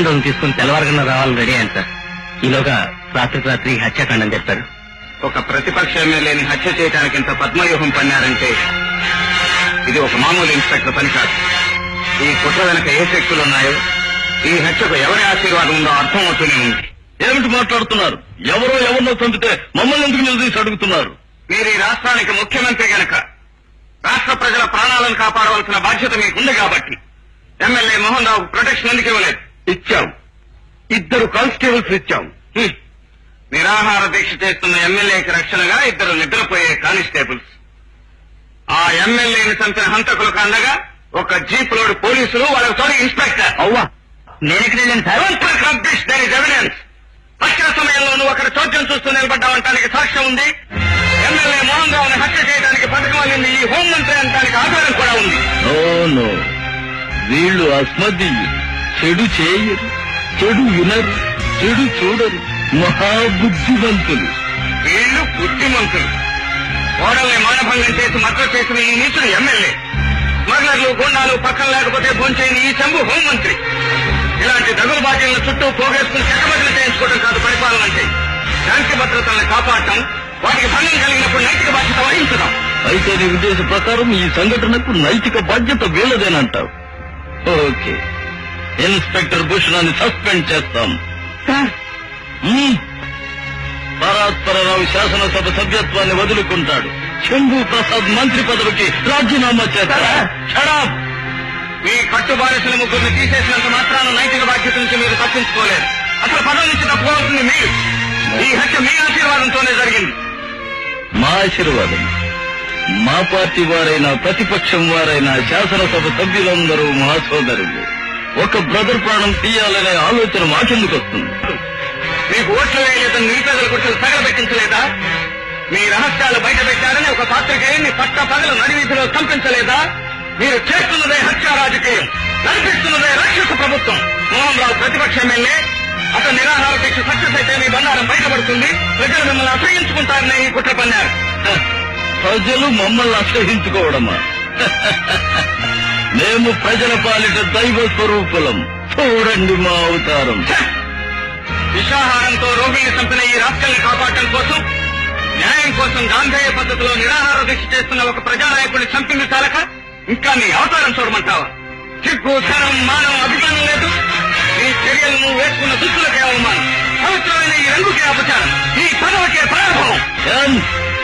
కమాండోని తీసుకుని తెల్లవారుగా రావాలని రెడీ అయ్యాను సార్. ఈలోగా రాత్రికి రాత్రి హత్యాకాండం చెప్పారు ఒక ప్రతిపక్ష ఎమ్మెల్యేని హత్య చేయడానికి ఇంత పద్మవ్యూహం పన్నారంటే ఇది ఒక మామూలు ఇన్స్పెక్టర్ పని కాదు. ఈ కుట్ర వెనక ఏ శక్తులు ఉన్నాయో ఈ హత్యకు ఎవరి ఆశీర్వాదం ఉందో అర్థం అవుతూనే ఉంది. ఏమిటి మాట్లాడుతున్నారు? ఎవరో ఎవరినో చంపితే మమ్మల్ని ఎందుకు నిలదీసి అడుగుతున్నారు? మీరు ఈ రాష్ట్రానికి ముఖ్యమంత్రి గనక రాష్ట్ర ప్రజల ప్రాణాలను కాపాడవలసిన బాధ్యత మీకుంది కాబట్టి ఎమ్మెల్యే మోహన్ రావు ప్రొటెక్షన్ ఎందుకు ఇవ్వలేదు? ఇచ్చాం. ఇద్దరు కానిస్టేబుల్స్ ఇచ్చాం. నిరాహార దీక్ష చేస్తున్న ఎమ్మెల్యేకి రక్షణగా ఇద్దరు నిద్రపోయే కానిస్టేబుల్స్. ఆ ఎమ్మెల్యేని చంపిన హంతకులకు అండగా ఒక జీప్ లోడ్ పోలీసులు వాళ్ళకి తోడు ఇన్స్పెక్టర్. అవ్వా. ఎవిడెన్స్ హత్య సమయంలో నువ్వు అక్కడ చోద్యం చూస్తూ నిలబడ్డావంటానికి సాక్ష్యం ఉంది. ఎమ్మెల్యే మోహన్ రావుని హత్య చేయడానికి పథకం ఈ హోంమంత్రి అనడానికి ఆధారం కూడా ఉంది. వీళ్ళు అస్మదీయులు. చెడు చేయరు చెడు వినరు చెడు చూడరు. మహాబుద్ధివంతులు వీళ్ళు బుద్ధిమంతులు. ఓడల్ని మానభంగం చేసి మద్దతు చేసిన ఈ నీచుడు ఎమ్మెల్యే. స్మగ్లర్లు గుండాలు పక్కన లేకపోతే భోంచేయని ఈ శంభు హోంమంత్రి. ఇలాంటి దగులు బాధ్యులను చుట్టూ పోగేసుకుని చట్టబద్దలు చేయించుకోవడం కాదు పరిపాలన అంటే. శాంతి భద్రతలను కాపాడటం వాటికి భంగం కలిగినప్పుడు నైతిక బాధ్యత వహించడం. అయితే నీ ఉద్దేశ ప్రకారం ఈ సంఘటనకు నైతిక బాధ్యత వీళ్ళదేనంటావు. ఓకే. ఇన్స్పెక్టర్ భూషణాన్ని సస్పెండ్ చేస్తాం. పరాత్పరరావు శాసనసభ సభ్యత్వాన్ని వదులుకుంటాడు. శంభు ప్రసాద్ మంత్రి పదవికి రాజీనామా షడప్ మీ కట్టుబారసిన ముగ్గురిని తీసేసినంత మాత్రాన నైతిక బాధ్యత నుంచి మీరు తప్పించుకోలేరు అసలు పదవి నుంచి తప్పుకోవాల్సింది మీరు. ఈ హత్య మీ ఆశీర్వాదంతోనే జరిగింది. మా ఆశీర్వాదం. మా పార్టీ వారైనా ప్రతిపక్షం వారైనా శాసనసభ సభ్యులందరూ మా సోదరులు. ఒక బ్రదర్ ప్రాణం తీయాలనే ఆలోచన మాకెందుకు వస్తుంది? మీకు ఓట్లు వేయలేదని నిరుపేదల గుర్తులు తగలబెట్టించలేదా మీ రహస్యాలు బయట పెట్టారని ఒక పాత్రికేయుని పట్ట పగలు నడివీధిలో కంపించలేదా? మీరు చేస్తున్నదే హత్యా రాజకీయం నడిపిస్తున్నదే రాక్షస ప్రభుత్వం. మోహన్ రావు ప్రతిపక్ష ఎమ్మెల్యే అతను నిరాహార దీక్ష సక్సెస్ అయితే మీ బంగారం బయటపడుతుంది. ప్రజలు మిమ్మల్ని అసహించుకుంటారని ఈ కుట్ర పన్నారు. ప్రజలు మమ్మల్ని అసహించుకోవడమా మేము ప్రజల పాలిట దైవ స్వరూపులం. చూడండి మా అవతారం. విషాహారంతో రోగిని చంపిన ఈ రాష్ట్రాన్ని కాపాడటం కోసం న్యాయం కోసం గాంధేయ పద్ధతిలో నిరాహార దీక్ష చేస్తున్న ఒక ప్రజానాయకుడిని చంపింది చాలక? ఇంకా నీ అవతారం చూడమంటావా? సిగ్గు శరం మానం అభిమానం లేదు. ఈ చర్యలు నువ్వు వేసుకున్న దుస్తులకే అవమానం. పవిత్రమైన ఈ రంగుకే అపచారం. ఈ పదవికే ప్రారంభం?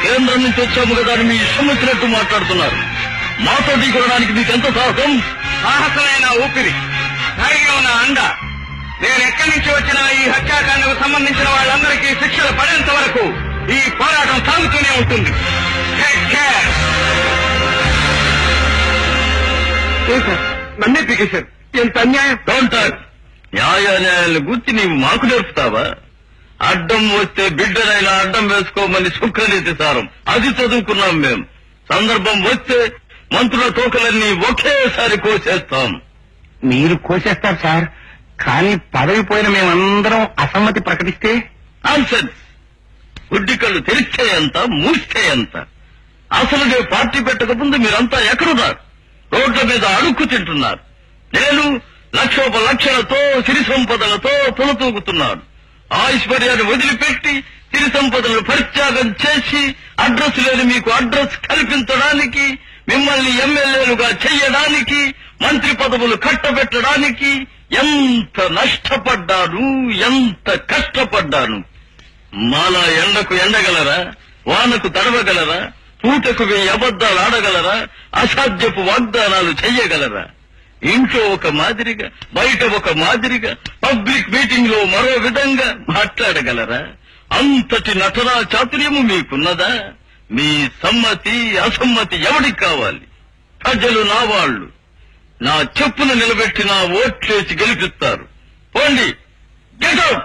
కేంద్రం నుంచి వచ్చాము కదా మీ ఇష్టం వచ్చినట్టు మాట్లాడుతున్నారు. మాతో ఢీకొనడానికి మీకెంత సాహసం? సాహసమైన ఊపిరి. ధైర్యం నా అండ. నేను ఎక్కడి నుంచి వచ్చిన ఈ హత్యాకాండకు సంబంధించిన వాళ్ళందరికీ శిక్షలు పడేంత వరకు ఈ పోరాటం సాగుతూనే ఉంటుంది. నన్నే పీకేశారు. ఎంత అన్యాయం? డోంట్ టాక్ న్యాయాన్యాయాలను గుర్తి నీవు మాకు నేర్పుతావా? అడ్డం వస్తే బిడ్డనైనా అడ్డం వేసుకోమని సుఖనీతి సారం. అది చదువుకున్నాం మేం. సందర్భం వస్తే మంత్రుల తోకలన్నీ ఒకేసారి కోసేస్తాం. మీరు కోసేస్తారు సార్. కానీ పదవి పోయిన మేమందరం అసమ్మతి ప్రకటిస్తే? ఆన్సెన్స్ గుడ్డి కళ్ళు తెరిస్తే ఎంత మూస్తే ఎంత అసలు నేను పార్టీ పెట్టకముందు మీరంతా ఎక్కడున్నారు? రోడ్ల మీద అడుక్కు తింటున్నారు. నేను లక్షోప లక్షలతో సిరి సంపదలతో తొలతూగుతున్నాను ఐశ్వర్యాన్ని వదిలిపెట్టి సిరి సంపదలను పరిత్యాగం చేసి అడ్రస్ లేని మీకు అడ్రస్ కల్పించడానికి మిమ్మల్ని ఎమ్మెల్యేలుగా చెయ్యడానికి మంత్రి పదవులు కట్టబెట్టడానికి ఎంత నష్టపడ్డాను ఎంత కష్టపడ్డాను. మాలా ఎండకు ఎండగలరా? వానకు తడవగలరా? పూటకు వెయ్యి అబద్దాలు ఆడగలరా? అసాధ్యపు వాగ్దానాలు చెయ్యగలరా? ఇంట్లో ఒక మాదిరిగా బయట ఒక మాదిరిగా పబ్లిక్ మీటింగ్లో మరో విధంగా మాట్లాడగలరా? అంతటి నటనా చాతుర్యము మీకున్నదా? మీ సమ్మతి అసమ్మతి ఎవడికి కావాలి? ప్రజలు నా వాళ్ళు. నా చెప్పును నిలబెట్టి నా ఓట్లేసి గెలిపిస్తారు. పోండి. గెట్